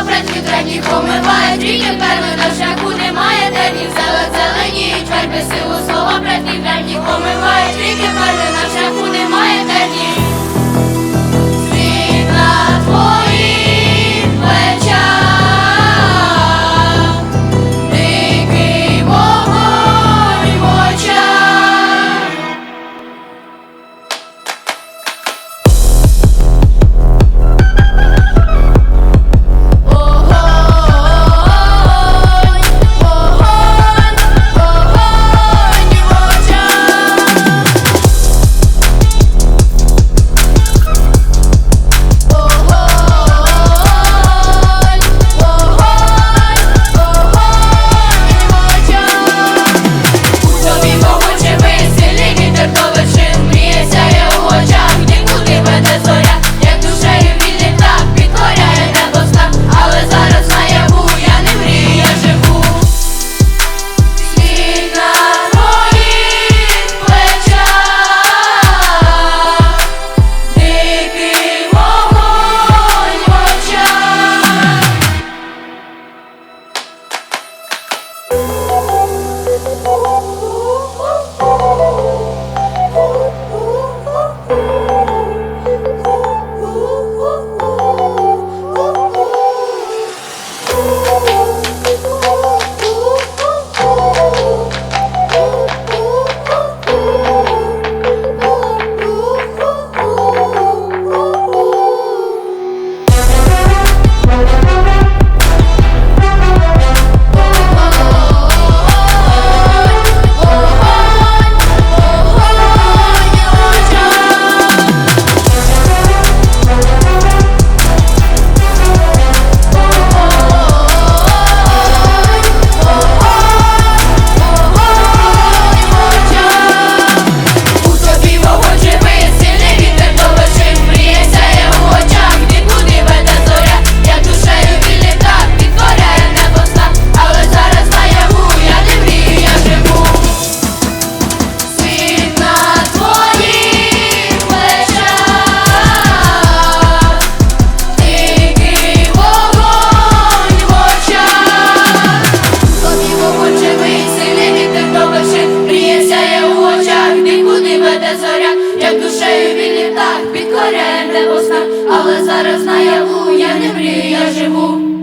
Обрядки древніх омивають ріки перли Bye. Душею він літак, підкоряє небосна, але зараз наяву я не мрію, я живу.